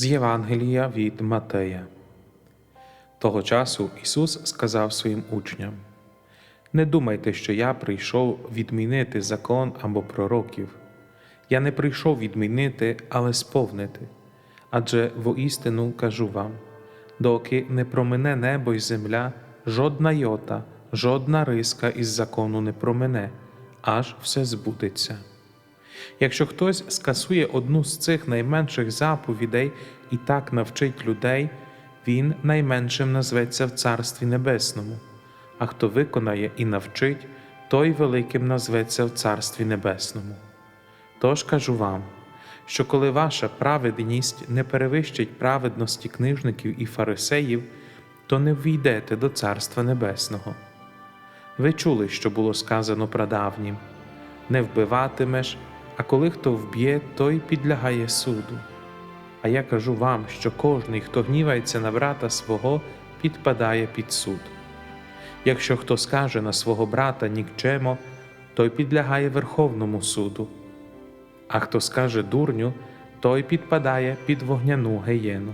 З Євангелія від Матея. Того часу Ісус сказав своїм учням: Не думайте, що я прийшов відмінити закон або пророків. Я не прийшов відмінити, але сповнити. Адже воістину кажу вам: доки не промине небо й земля, жодна йота, жодна риска із закону не промине, аж все збудеться. Якщо хтось скасує одну з цих найменших заповідей і так навчить людей, він найменшим назветься в Царстві Небесному, а хто виконає і навчить, той великим назветься в Царстві Небесному. Тож кажу вам, що коли ваша праведність не перевищить праведності книжників і фарисеїв, то не ввійдете до Царства Небесного. Ви чули, що було сказано прадавнім не вбиватимеш, а коли хто вб'є, той підлягає суду. А я кажу вам, що кожний, хто гнівається на брата свого, підпадає під суд. Якщо хто скаже на свого брата нікчемо, той підлягає Верховному суду, а хто скаже дурню, той підпадає під вогняну геєну.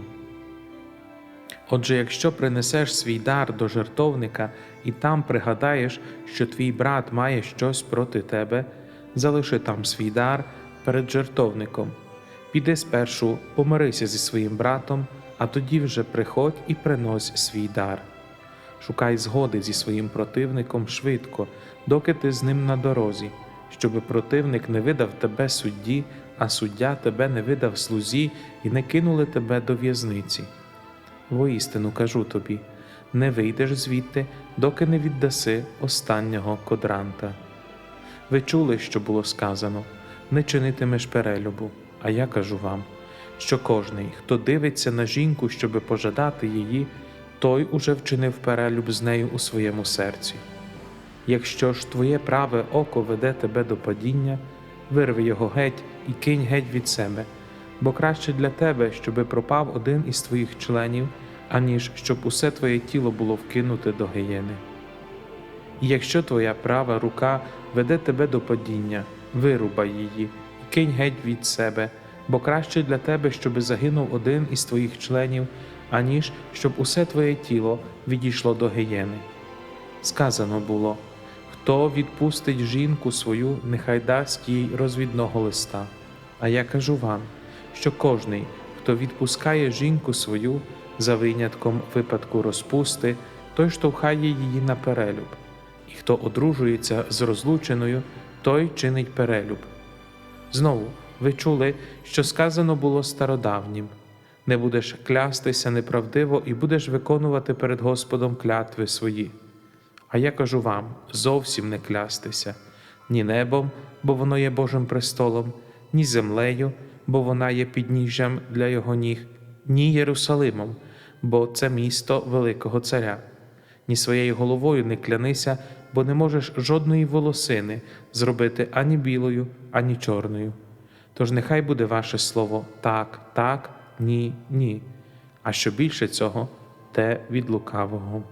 Отже, якщо принесеш свій дар до жертовника і там пригадаєш, що твій брат має щось проти тебе, залиши там свій дар перед жертовником. Піди спершу, помирися зі своїм братом, а тоді вже приходь і принось свій дар. Шукай згоди зі своїм противником швидко, доки ти з ним на дорозі, щоби противник не видав тебе судді, а суддя тебе не видав слузі і не кинули тебе до в'язниці. Воістину кажу тобі: не вийдеш звідти, доки не віддаси останнього кодранта. Ви чули, що було сказано: не чинитимеш перелюбу, а я кажу вам, що кожний, хто дивиться на жінку, щоби пожадати її, той уже вчинив перелюб з нею у своєму серці. Якщо ж твоє праве око веде тебе до падіння, вирви його геть і кинь геть від себе, бо краще для тебе, щоби пропав один із твоїх членів, аніж щоб усе твоє тіло було вкинуте до гієни. І якщо твоя права рука веде тебе до падіння, вирубай її і кинь геть від себе, бо краще для тебе, щоби загинув один із твоїх членів, аніж щоб усе твоє тіло відійшло до гієни. Сказано було хто відпустить жінку свою, нехай дасть їй розвідного листа. А я кажу вам, що кожний, хто відпускає жінку свою за винятком випадку розпусти, той штовхає її на перелюб, хто одружується з розлученою, той чинить перелюб. Знову ви чули, що сказано було стародавнім не будеш клястися неправдиво і будеш виконувати перед Господом клятви свої. А я кажу вам зовсім не клястися ні небом, бо воно є Божим престолом, ні землею, бо вона є підніжжям для його ніг, ні Єрусалимом, бо це місто Великого Царя. Ні своєю головою не клянися, бо не можеш жодної волосини зробити ані білою, ані чорною. Тож нехай буде ваше слово так, так, ні, ні, а що більше цього, те від лукавого.